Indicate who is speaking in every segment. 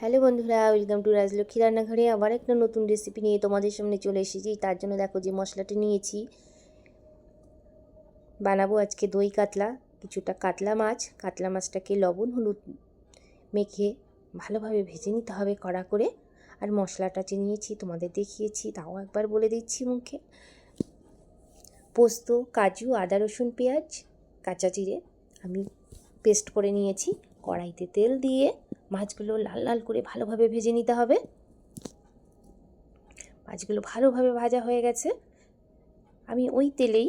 Speaker 1: Hello বন্ধুরা welcome to Rajlakshmi রান্নাঘরে আবার একটা নতুন রেসিপি নিয়ে তোমাদের সামনে চলে এসেছি। তার জন্য দেখো যে মশলাটা নিয়েছি। বানাবো আজকে দই কাতলা, কিছুটা কাতলা মাছ। কাতলা মাছটাকে লবণ, হলুদ মেখে ভালোভাবে ভেজে নিতে হবে কড়া করে। আর মশলাটা যে নিয়েছি তোমাদের দেখিয়েছি, তাও একবার বলে দিচ্ছি মুখে। পোস্ত, কাজু, আদা, রসুন, পেঁয়াজ, কাঁচা জিরে আমি পেস্ট করে নিয়েছি। কড়াইতে তেল দিয়ে মাছগুলো লাল লাল করে ভালোভাবে ভেজে নিতে হবে। মাছগুলো ভালোভাবে ভাজা হয়ে গেছে। আমি ওই তেলেই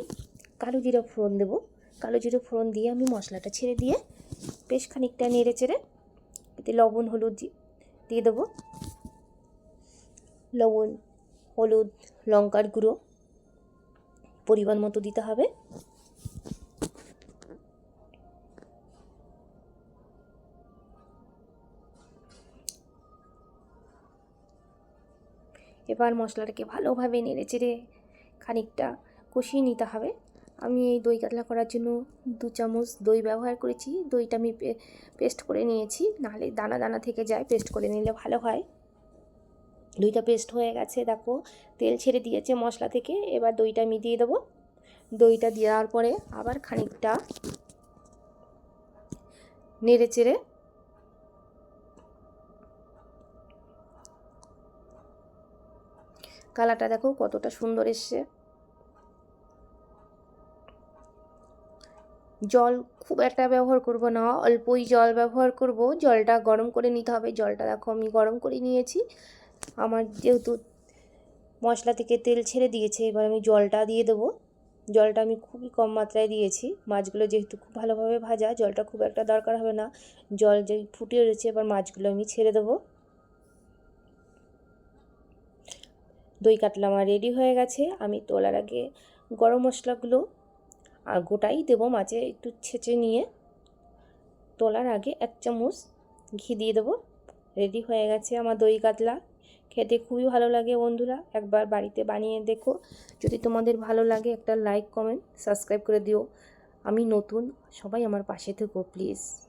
Speaker 1: কালো জিরা ফোড়ন দেবো। কালো জিরা ফোড়ন দিয়ে আমি মশলাটা ছেড়ে দিয়ে বেশ খানিকটা নেড়ে চেড়ে এতে লবণ, হলুদ দিয়ে দেবো। লবণ, হলুদ, লঙ্কার গুঁড়ো পরিমাণ মতো দিতে হবে। এবার মশলাটাকে ভালোভাবে নেড়ে চেড়ে খানিকটা কষিয়ে নিতে হবে। আমি এই দই কাতলা করার জন্য দু চামচ দই ব্যবহার করেছি। দইটা আমি পেস্ট করে নিয়েছি। নাহলে দানা দানা থেকে যায়, পেস্ট করে নিলে ভালো হয়। দইটা পেস্ট হয়ে গেছে, দেখো। তেল ছেড়ে দিয়েছে মশলা থেকে। এবার দইটা আমি দিয়ে দেবো। দইটা দেওয়ার পরে আবার খানিকটা নেড়ে চেড়ে কালারটা দেখো কতটা সুন্দর এসছে। জল খুব একটা ব্যবহার করব না, অল্পই জল ব্যবহার করব। জলটা গরম করে নিতে হবে। জলটা দেখো আমি গরম করে নিয়েছি। আমার যেহেতু মশলা থেকে তেল ছেড়ে দিয়েছে, এবার আমি জলটা দিয়ে দেবো। জলটা আমি খুবই কম মাত্রায় দিয়েছি। মাছগুলো যেহেতু খুব ভালোভাবে ভাজা, জলটা খুব একটা দরকার হবে না। জল যে ফুটে রয়েছে এবার মাছগুলো আমি ছেড়ে দেবো। দই কাতলা আমার রেডি হয়ে গেছে। আমি তোলার আগে গরম মশলাগুলো আর গোটাই দেবো মাঝে একটু ছেঁচে নিয়ে। তোলার আগে এক চামচ ঘি দিয়ে দেবো। রেডি হয়ে গেছে আমার দই কাতলা। খেতে খুবই ভালো লাগে বন্ধুরা, একবার বাড়িতে বানিয়ে দেখো। যদি তোমাদের ভালো লাগে একটা লাইক কমেন্ট সাবস্ক্রাইব করে দিও। আমি নতুন, সবাই আমার পাশে থেকো প্লিজ